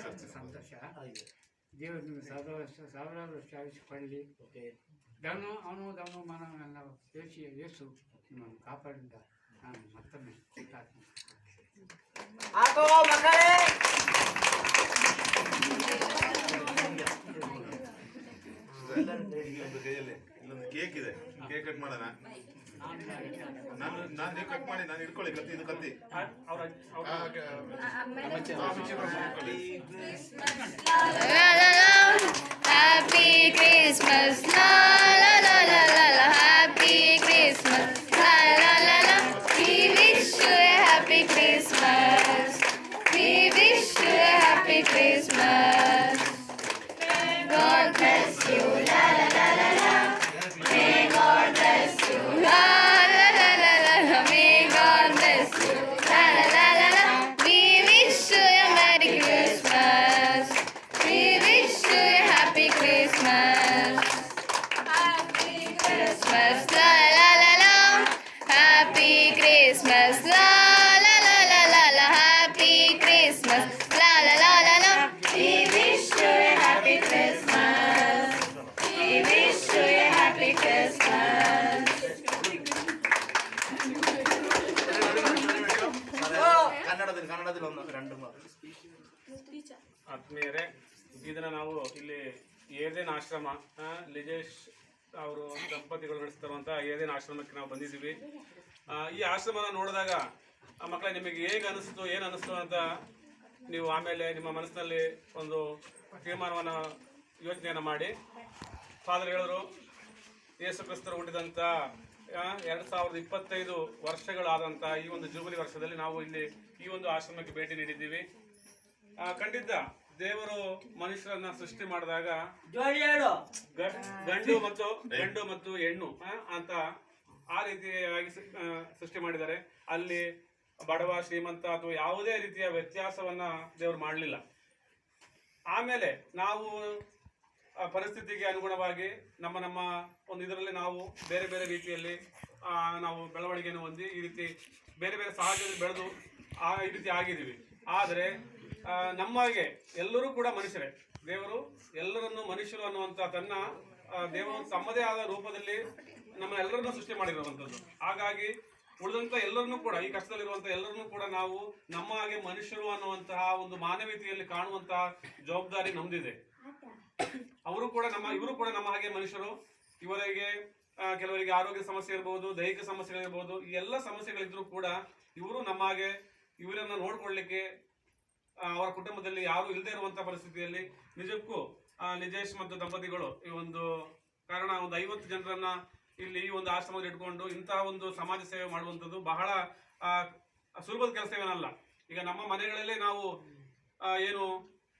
ಸಂತೋಷ. ದೇವರು ಸಾವಿರ ವರ್ಷ ಸಾವಿರಾರು ವರ್ಷ ಆಯುಷ್ಕೊಳ್ಳಿ ಧನು ಅವನು ಧನು ಮನವನ್ನೆಲ್ಲ ಯೋಚಿ ಯೇಸು ನಿಮ್ಮನ್ನು ಕಾಪಾಡಿದ ನಾನು ಮತ್ತೊಮ್ಮೆ ಕೈಯಲ್ಲಿ ಇಲ್ಲೊಂದು ಕೇಕ್ ಇದೆ. ಕೇಕ್ ಕಟ್ ಮಾಡೋಣ. ನಾನು ನಾನು ನೀವು ಕಟ್ ಮಾಡಿ ನಾನು ಕತ್ತಿ. ಇದು ಕತ್ತಿ ಆ, ಕ- ಕನ್ನಡದಲ್ಲಿ ಒಂದು ಎರಡು ಆತ್ಮೀಯರೇ, ಇದನ್ನ ನಾವು ಇಲ್ಲಿ ಏದೇನ್ ಆಶ್ರಮ ಲಿಜೇಶ್ ಅವರು ದಂಪತಿಗಳು ನಡೆಸ್ತಾರಂತ ಏದೇನ್ ಆಶ್ರಮಕ್ಕೆ ನಾವು ಬಂದಿದ್ದೀವಿ. ಈ ಆಶ್ರಮನ ನೋಡಿದಾಗ ಆ ಮಕ್ಕಳ ನಿಮಗೆ ಹೇಗೆ ಅನಿಸ್ತು, ಏನು ಅನಿಸ್ತು ಅಂತ ನೀವು ಆಮೇಲೆ ನಿಮ್ಮ ಮನಸ್ಸಿನಲ್ಲಿ ಒಂದು ತೀರ್ಮಾನವನ್ನು ಯೋಚನೆಯನ್ನು ಮಾಡಿ. ಫಾದರ್ ಹೇಳಿದ್ರು ಯೇಸು ಕ್ರಿಸ್ತರು ಹುಟ್ಟಿದಂಥ ಎರಡು ಸಾವಿರದ ಇಪ್ಪತ್ತೈದು ವರ್ಷಗಳಾದಂತಹ ಈ ಒಂದು ಜೂಬಿಲಿ ವರ್ಷದಲ್ಲಿ ನಾವು ಇಲ್ಲಿ ಈ ಒಂದು ಆಶ್ರಮಕ್ಕೆ ಭೇಟಿ ನೀಡಿದ್ದೀವಿ. ಖಂಡಿತ ದೇವರು ಮನುಷ್ಯರನ್ನ ಸೃಷ್ಟಿ ಮಾಡಿದಾಗ ಗಂಡು ಮತ್ತು ಗಂಡು ಮತ್ತು ಹೆಣ್ಣು ಅಂತ ಆ ರೀತಿಯಾಗಿ ಸೃಷ್ಟಿ ಮಾಡಿದ್ದಾರೆ. ಅಲ್ಲಿ ಬಡವ ಶ್ರೀಮಂತ ಅಥವಾ ಯಾವುದೇ ರೀತಿಯ ವ್ಯತ್ಯಾಸವನ್ನ ದೇವರು ಮಾಡಲಿಲ್ಲ. ಆಮೇಲೆ ನಾವು ಪರಿಸ್ಥಿತಿಗೆ ಅನುಗುಣವಾಗಿ ನಮ್ಮ ನಮ್ಮ ಒಂದು ಇದರಲ್ಲಿ ನಾವು ಬೇರೆ ಬೇರೆ ರೀತಿಯಲ್ಲಿ ನಾವು ಬೆಳವಣಿಗೆಯನ್ನು ಹೊಂದಿ ಈ ರೀತಿ ಬೇರೆ ಬೇರೆ ಸಹಜದಲ್ಲಿ ಬೆಳೆದು ಆ ಈ ರೀತಿ ಆಗಿದ್ದೀವಿ. ಆದರೆ ನಮ್ಮಗೆ ಎಲ್ಲರೂ ಕೂಡ ಮನುಷ್ಯರೇ. ದೇವರು ಎಲ್ಲರನ್ನು ಮನುಷ್ಯರು ಅನ್ನುವಂಥ ತನ್ನ ದೇವರು ತಮ್ಮದೇ ಆದ ರೂಪದಲ್ಲಿ ನಮ್ಮನ್ನೆಲ್ಲರನ್ನು ಸೃಷ್ಟಿ ಮಾಡಿರುವಂಥದ್ದು. ಹಾಗಾಗಿ ಉಳಿದಂಥ ಎಲ್ಲರನ್ನೂ ಕೂಡ, ಈ ಕಷ್ಟದಲ್ಲಿರುವಂಥ ಎಲ್ಲರನ್ನೂ ಕೂಡ ನಾವು ನಮ್ಮ ಹಾಗೆ ಮನುಷ್ಯರು ಅನ್ನುವಂತಹ ಒಂದು ಮಾನವೀಯತೆಯಲ್ಲಿ ಕಾಣುವಂತಹ ಜವಾಬ್ದಾರಿ ನಮ್ದಿದೆ. ಅವರು ಕೂಡ ನಮ್ಮ, ಇವರು ಕೂಡ ನಮ್ಮ ಹಾಗೆ ಮನುಷ್ಯರು. ಇವರಿಗೆ ಕೆಲವರಿಗೆ ಆರೋಗ್ಯ ಸಮಸ್ಯೆ ಇರಬಹುದು ದೈಹಿಕ ಸಮಸ್ಯೆಗಳಿರ್ಬೋದು ಈ ಎಲ್ಲ ಸಮಸ್ಯೆಗಳಿದ್ರು ಕೂಡ ಇವರು ನಮ್ಮ ಹಾಗೆ ಇವರನ್ನ ನೋಡ್ಕೊಳ್ಳಿಕ್ಕೆ ಅವರ ಕುಟುಂಬದಲ್ಲಿ ಯಾರು ಇಲ್ಲದೆ ಇರುವಂತ ಪರಿಸ್ಥಿತಿಯಲ್ಲಿ ನಿಜಕ್ಕೂ ನಿಜೇಶ್ ಮತ್ತು ದಂಪತಿಗಳು ಈ ಒಂದು ಕಾರಣ, ಒಂದು ಐವತ್ತು ಜನರನ್ನ ಇಲ್ಲಿ ಈ ಒಂದು ಆಶ್ರಮದಲ್ಲಿ ಇಟ್ಕೊಂಡು ಇಂತಹ ಒಂದು ಸಮಾಜ ಸೇವೆ ಮಾಡುವಂಥದ್ದು ಬಹಳ ಸುಲಭದ ಕೆಲಸವೇನಲ್ಲ. ಈಗ ನಮ್ಮ ಮನೆಗಳಲ್ಲೇ ನಾವು ಏನು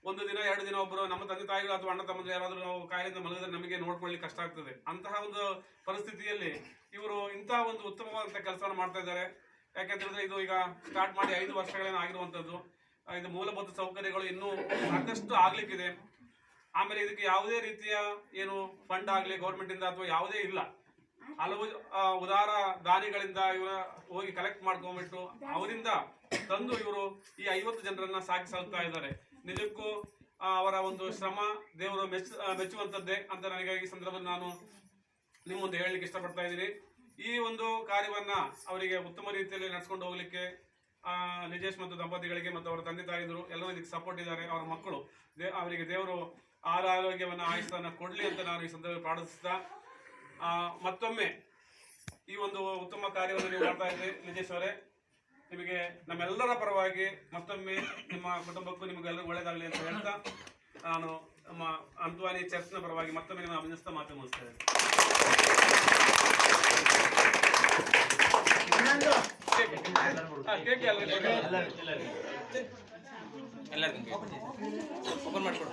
ಒಂದು ದಿನ, ಎರಡು ದಿನ ಒಬ್ಬರು ನಮ್ಮ ತಂದೆ ತಾಯಿಗಳು ಅಥವಾ ಅಣ್ಣ ತಮ್ಮಂದ್ರೆ ಯಾರಾದ್ರೂ ನಾವು ಕಾಯಿಲೆಯಿಂದ ಮಲಗಿದ್ರೆ ನಮಗೆ ನೋಡ್ಕೊಳ್ಳಿಕ್ಕೆ ಕಷ್ಟ ಆಗ್ತದೆ. ಅಂತಹ ಒಂದು ಪರಿಸ್ಥಿತಿಯಲ್ಲಿ ಇವರು ಇಂತಹ ಒಂದು ಉತ್ತಮವಾದಂತಹ ಕೆಲಸವನ್ನು ಮಾಡ್ತಾ ಇದ್ದಾರೆ. ಯಾಕೆಂದ್ರೆ ಇದು ಈಗ ಸ್ಟಾರ್ಟ್ ಮಾಡಿ ಐದು ವರ್ಷಗಳೇನು ಆಗಿರುವಂತದ್ದು ಇದು ಮೂಲಭೂತ ಸೌಕರ್ಯಗಳು ಇನ್ನೂ ಸಾಕಷ್ಟು ಆಗ್ಲಿಕ್ಕಿದೆ. ಆಮೇಲೆ ಇದಕ್ಕೆ ಯಾವುದೇ ರೀತಿಯ ಏನು ಫಂಡ್ ಆಗಲಿ ಗೌರ್ಮೆಂಟಿಂದ ಅಥವಾ ಯಾವುದೇ ಇಲ್ಲ. ಹಲವು ಉದಾರ ದಾನಿಗಳಿಂದ ಇವರ ಹೋಗಿ ಕಲೆಕ್ಟ್ ಮಾಡ್ಕೊಂಡ್ಬಿಟ್ಟು ಅವರಿಂದ ತಂದು ಇವರು ಈ ಐವತ್ತು ಜನರನ್ನ ಸಾಕಿ ಸಲ್ತಾ ಇದ್ದಾರೆ. ನಿಜಕ್ಕೂ ಅವರ ಒಂದು ಶ್ರಮ ದೇವರು ಮೆಚ್ಚ ಮೆಚ್ಚುವಂಥದ್ದೇ ಅಂತ ನನಗಾಗಿ ಸಂದರ್ಭದಲ್ಲಿ ನಾನು ನಿಮ್ಮ ಮುಂದೆ ಹೇಳಲಿಕ್ಕೆ ಇಷ್ಟಪಡ್ತಾ ಇದ್ದೀನಿ. ಈ ಒಂದು ಕಾರ್ಯವನ್ನ ಅವರಿಗೆ ಉತ್ತಮ ರೀತಿಯಲ್ಲಿ ನಡೆಸ್ಕೊಂಡು ಹೋಗಲಿಕ್ಕೆ ನಿಜೇಶ್ ಮತ್ತು ದಂಪತಿಗಳಿಗೆ ಮತ್ತು ಅವರ ತಂದೆ ತಾಯಿದ್ರು ಎಲ್ಲರೂ ಇದಕ್ಕೆ ಸಪೋರ್ಟ್ ಇದ್ದಾರೆ. ಅವರ ಮಕ್ಕಳು, ದೇ, ಅವರಿಗೆ ದೇವರು ಆರ ಆರೋಗ್ಯವನ್ನು ಆಯುಷನ್ನ ಕೊಡ್ಲಿ ಅಂತ ನಾನು ಈ ಸಂದರ್ಭದಲ್ಲಿ ಪ್ರಾರ್ಥಿಸ್ತಾ ಮತ್ತೊಮ್ಮೆ ಈ ಒಂದು ಉತ್ತಮ ಕಾರ್ಯವನ್ನು ನೀವು ಮಾಡ್ತಾ ಇದ್ದೀರಿ. ನಿಜೇಶ್ ಅವರೇ ನಿಮಗೆ ನಮ್ಮೆಲ್ಲರ ಪರವಾಗಿ ಮತ್ತೊಮ್ಮೆ ನಿಮ್ಮ ಕುಟುಂಬಕ್ಕೂ ನಿಮಗೆಲ್ಲರೂ ಒಳ್ಳೆಯದಾಗಲಿ ಅಂತ ಹೇಳ್ತಾ ನಾನು ನಮ್ಮ ಅಂತ್ವಾನಿ ಚರ್ಚ್ನ ಪರವಾಗಿ ಮತ್ತೊಮ್ಮೆ ನಿಮ್ಮ ಅಭಿನಯಿಸ್ತಾ ಮಾತು ಮುಗಿಸ್ತೇನೆ. ಎಲ್ಲರಿಗೂ ಓಪನ್ ಮಾಡಿಕೊಡು.